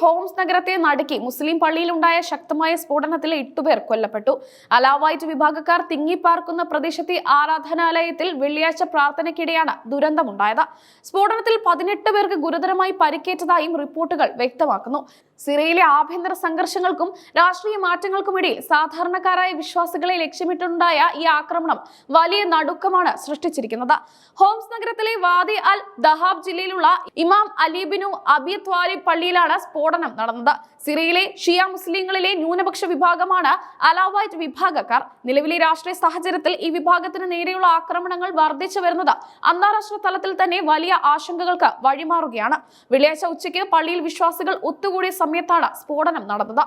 Holmes നഗരത്തെ നടുക്കി മുസ്ലിം പള്ളിയിലുണ്ടായ ശക്തമായ സ്ഫോടനത്തിൽ എട്ടുപേർ കൊല്ലപ്പെട്ടു. അലാവൈറ്റ് വിഭാഗക്കാർ തിങ്ങിപ്പാർക്കുന്ന പ്രദേശത്തെ ആരാധനാലയത്തിൽ വെള്ളിയാഴ്ച പ്രാർത്ഥനയ്ക്കിടെയാണ് ദുരന്തമുണ്ടായത്. സ്ഫോടനത്തിൽ പതിനെട്ട് പേർക്ക് ഗുരുതരമായി പരിക്കേറ്റതായും റിപ്പോർട്ടുകൾ വ്യക്തമാക്കുന്നു. സിറിയയിലെ ആഭ്യന്തര സംഘർഷങ്ങൾക്കും രാഷ്ട്രീയ മാറ്റങ്ങൾക്കുമിടയിൽ സാധാരണക്കാരായ വിശ്വാസികളെ ലക്ഷ്യമിട്ടുണ്ടായ ഈ ആക്രമണം വലിയ നടുക്കമാണ് സൃഷ്ടിച്ചിരിക്കുന്നത്. ഹോംസ് നഗരത്തിലെ വാദി അൽ ദഹാബ് ജില്ലയിലുള്ള ഇമാം അലിബിനു അബി ത്വാലിബ് പള്ളിയിലാണ് സ്ഫോടനം നടന്നത്. സിറിയയിലെ ഷിയ മുസ്ലിങ്ങളിലെ ന്യൂനപക്ഷ വിഭാഗമാണ് അലാവൈറ്റ് വിഭാഗക്കാർ. നിലവിലെ രാഷ്ട്രീയ സാഹചര്യത്തിൽ ഈ വിഭാഗത്തിന് നേരെയുള്ള ആക്രമണങ്ങൾ വർദ്ധിച്ചു വരുന്നത് അന്താരാഷ്ട്ര തലത്തിൽ തന്നെ വലിയ ആശങ്കകൾക്ക് വഴിമാറുകയാണ്. വെള്ളിയാഴ്ച ഉച്ചയ്ക്ക് പള്ളിയിൽ വിശ്വാസികൾ ഒത്തുകൂടിയ സമയത്താണ് സ്ഫോടനം നടന്നത്.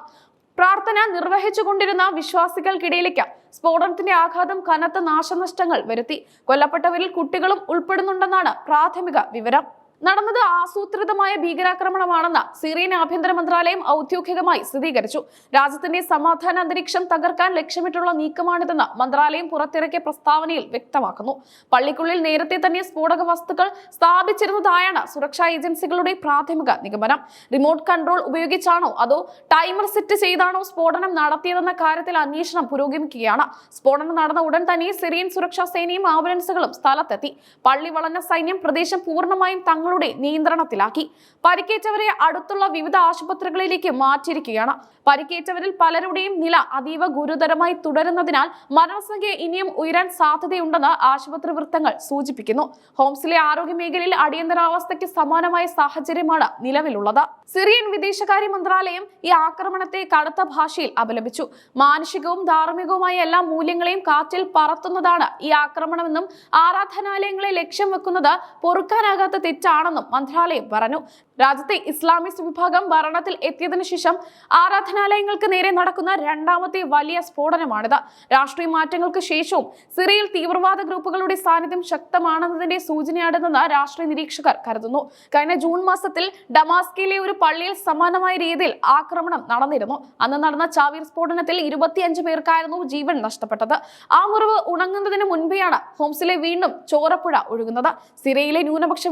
പ്രാർത്ഥന നിർവഹിച്ചുകൊണ്ടിരുന്ന വിശ്വാസികൾക്കിടയിലേക്ക് സ്ഫോടനത്തിന്റെ ആഘാതം കനത്ത നാശനഷ്ടങ്ങൾ വരുത്തി. കൊല്ലപ്പെട്ടവരിൽ കുട്ടികളും ഉൾപ്പെടുന്നുണ്ടെന്നാണ് പ്രാഥമിക വിവരം. നടന്നത് ആസൂത്രിതമായ ഭീകരാക്രമണമാണെന്ന് സിറിയൻ ആഭ്യന്തര മന്ത്രാലയം ഔദ്യോഗികമായി സ്ഥിരീകരിച്ചു. രാജ്യത്തിന്റെ സമാധാന അന്തരീക്ഷം തകർക്കാൻ ലക്ഷ്യമിട്ടുള്ള നീക്കമാണിതെന്ന് മന്ത്രാലയം പുറത്തിറക്കിയ പ്രസ്താവനയിൽ വ്യക്തമാക്കുന്നു. പള്ളിക്കുള്ളിൽ നേരത്തെ തന്നെ സ്ഫോടക വസ്തുക്കൾ സ്ഥാപിച്ചിരുന്നതായാണ് സുരക്ഷാ ഏജൻസികളുടെ പ്രാഥമിക നിഗമനം. റിമോട്ട് കൺട്രോൾ ഉപയോഗിച്ചാണോ അതോ ടൈമർ സെറ്റ് ചെയ്താണോ സ്ഫോടനം നടത്തിയതെന്ന കാര്യത്തിൽ അന്വേഷണം പുരോഗമിക്കുകയാണ്. സ്ഫോടനം നടന്ന ഉടൻ തന്നെ സിറിയൻ സുരക്ഷാ സേനയും ആംബുലൻസുകളും സ്ഥലത്തെത്തി. പള്ളി വളഞ്ഞ സൈന്യം പ്രദേശം പൂർണമായും തങ്ങളുടെ നിയന്ത്രണത്തിലാക്കി. പരിക്കേറ്റവരെ അടുത്തുള്ള വിവിധ ആശുപത്രികളിലേക്ക് മാറ്റിയിരിക്കുകയാണ്. പരിക്കേറ്റവരിൽ പലരുടെയും നില അതീവ ഗുരുതരമായി തുടരുന്നതിനാൽ മരണസംഖ്യ ഇനിയും ഉയരാൻ സാധ്യതയുണ്ടെന്ന് ആശുപത്രി വൃത്തങ്ങൾ സൂചിപ്പിക്കുന്നു. ഹോംസിലെ ആരോഗ്യ മേഖലയിൽ അടിയന്തരാവസ്ഥയ്ക്ക് സമാനമായ സാഹചര്യമാണ് നിലവിലുള്ളത്. സിറിയൻ വിദേശകാര്യ മന്ത്രാലയം ഈ ആക്രമണത്തെ കടുത്ത ഭാഷയിൽ അപലപിച്ചു. മാനുഷികവും ധാർമ്മികവുമായ എല്ലാ മൂല്യങ്ങളെയും കാറ്റിൽ പറത്തുന്നതാണ് ഈ ആക്രമണമെന്നും ആരാധനാലയങ്ങളെ ലക്ഷ്യം വെക്കുന്നത് പൊറുക്കാനാകാത്ത തെറ്റാണെന്നും മന്ത്രാലയം പറഞ്ഞു. രാജ്യത്തെ ഇസ്ലാമിസ്റ്റ് വിഭാഗം ഭരണത്തിൽ എത്തിയതിനു ശേഷം ആരാധനാലയങ്ങൾക്ക് നേരെ നടക്കുന്ന രണ്ടാമത്തെ വലിയ സ്ഫോടനമാണിത്. രാഷ്ട്രീയ മാറ്റങ്ങൾക്ക് ശേഷവും സിറിയയിൽ തീവ്രവാദ ഗ്രൂപ്പുകളുടെ സാന്നിധ്യം ശക്തമാണെന്നതിന്റെ സൂചനയാണെന്ന് രാഷ്ട്രീയ നിരീക്ഷകർ കരുതുന്നു. കഴിഞ്ഞ ജൂൺ മാസത്തിൽ ഡമാസ്കിലെ ഒരു പള്ളിയിൽ സമാനമായ രീതിയിൽ ആക്രമണം നടന്നിരുന്നു. അന്ന് നടന്ന ചാവീർ സ്ഫോടനത്തിൽ ഇരുപത്തിയഞ്ച് പേർക്കായിരുന്നു ജീവൻ നഷ്ടപ്പെട്ടത്. ആ മുറിവ് ഉണങ്ങുന്നതിന് മുൻപെയാണ് ഹോംസിലെ വീണ്ടും ചോരപ്പുഴ ഒഴുകുന്നത്. സിറിയയിലെ ന്യൂനപക്ഷ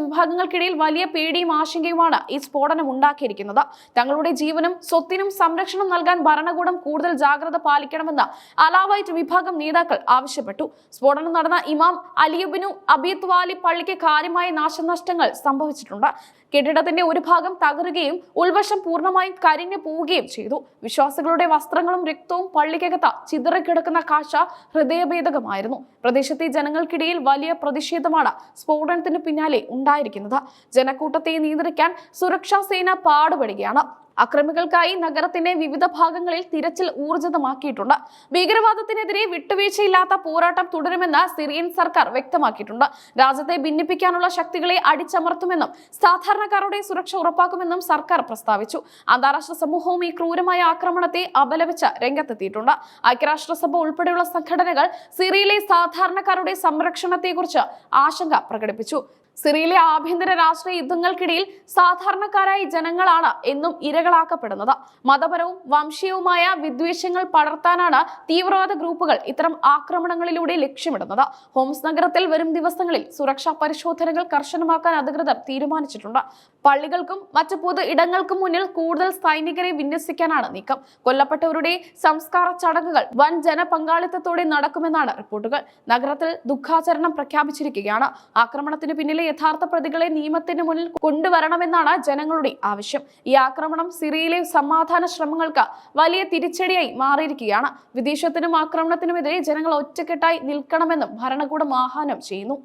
വിഭാഗങ്ങൾക്കിടയിൽ വലിയ പേടിയും ആശങ്കയുമാണ് ഈ സ്ഫോടനം ഉണ്ടാക്കിയിരിക്കുന്നത്. തങ്ങളുടെ ജീവനും സ്വത്തിനും സംരക്ഷണം നൽകാൻ ഭരണകൂടം കൂടുതൽ ജാഗ്രത പാലിക്കണമെന്ന് അലാവൈറ്റ് വിഭാഗം നേതാക്കൾ ആവശ്യപ്പെട്ടു. സ്ഫോടനം നടന്ന ഇമാം അലിയുബിനു അബീത് വാലി പള്ളിക്ക് കാര്യമായ നാശനഷ്ടങ്ങൾ സംഭവിച്ചിട്ടുണ്ട്. കെട്ടിടത്തിന്റെ ഒരു ഭാഗം തകരുകയും ഉൾവശം പൂർണമായും കരിഞ്ഞു പോവുകയും ചെയ്തു. വിശ്വാസികളുടെ വസ്ത്രങ്ങളും രക്തവും പള്ളിക്കകത്ത് ചിതറിക്കിടക്കുന്ന കാഴ്ച ഹൃദയഭേദകമായിരുന്നു. പ്രദേശത്തെ ജനങ്ങൾക്കിടയിൽ വലിയ പ്രതിഷേധമാണ് സ്ഫോടനത്തിന് പിന്നാലെ ഉണ്ടായിരിക്കുന്നത്. ജനക്കൂട്ടത്തെ നിയന്ത്രിക്കാൻ സുരക്ഷാ സേന പാടുപെടുകയാണ്. അക്രമികൾക്കായി നഗരത്തിന്റെ വിവിധ ഭാഗങ്ങളിൽ തിരച്ചിൽ ഊർജിതമാക്കിയിട്ടുണ്ട്. ഭീകരവാദത്തിനെതിരെ വിട്ടുവീഴ്ചയില്ലാത്ത പോരാട്ടം തുടരുമെന്ന് സിറിയൻ സർക്കാർ വ്യക്തമാക്കിയിട്ടുണ്ട്. രാജ്യത്തെ ഭിന്നിപ്പിക്കാനുള്ള ശക്തികളെ അടിച്ചമർത്തുമെന്നും സാധാരണക്കാരുടെ സുരക്ഷ ഉറപ്പാക്കുമെന്നും സർക്കാർ പ്രസ്താവിച്ചു. അന്താരാഷ്ട്ര സമൂഹവും ഈ ക്രൂരമായ ആക്രമണത്തെ അപലപിച്ച് രംഗത്തെത്തിയിട്ടുണ്ട്. ഐക്യരാഷ്ട്രസഭ ഉൾപ്പെടെയുള്ള സംഘടനകൾ സിറിയയിലെ സാധാരണക്കാരുടെ സംരക്ഷണത്തെക്കുറിച്ച് ആശങ്ക പ്രകടിപ്പിച്ചു. സിറിയയിലെ ആഭ്യന്തര രാഷ്ട്രീയ യുദ്ധങ്ങൾക്കിടയിൽ സാധാരണക്കാരായ ജനങ്ങളാണ് എന്നും ഇരകളാക്കപ്പെടുന്നത്. മതപരവും വംശീയവുമായ വിദ്വേഷങ്ങൾ പടർത്താനാണ് തീവ്രവാദ ഗ്രൂപ്പുകൾ ഇത്തരം ആക്രമണങ്ങളിലൂടെ ലക്ഷ്യമിടുന്നത്. ഹോംസ് നഗരത്തിൽ വരും ദിവസങ്ങളിൽ സുരക്ഷാ പരിശോധനകൾ കർശനമാക്കാൻ അധികൃതർ തീരുമാനിച്ചിട്ടുണ്ട്. പള്ളികൾക്കും മറ്റ് പൊതു ഇടങ്ങൾക്കും മുന്നിൽ കൂടുതൽ സൈനികരെ വിന്യസിക്കാനാണ് നീക്കം. കൊല്ലപ്പെട്ടവരുടെ സംസ്കാര ചടങ്ങുകൾ വൻ ജനപങ്കാളിത്തത്തോടെ നടക്കുമെന്നാണ് റിപ്പോർട്ടുകൾ. നഗരത്തിൽ ദുഃഖാചരണം പ്രഖ്യാപിച്ചിരിക്കുകയാണ്. ആക്രമണത്തിന് പിന്നിലെ യഥാർത്ഥ പ്രതികളെ നിയമത്തിന് മുന്നിൽ കൊണ്ടുവരണമെന്നാണ് ജനങ്ങളുടെ ആവശ്യം. ഈ ആക്രമണം സിറിയയിലെ സമാധാന ശ്രമങ്ങൾക്ക് വലിയ തിരിച്ചടിയായി മാറിയിരിക്കുകയാണ്. വിദേശത്തിനും ആക്രമണത്തിനുമെതിരെ ജനങ്ങൾ ഒറ്റക്കെട്ടായി നിൽക്കണമെന്നും ഭരണകൂടം ആഹ്വാനം ചെയ്യുന്നു.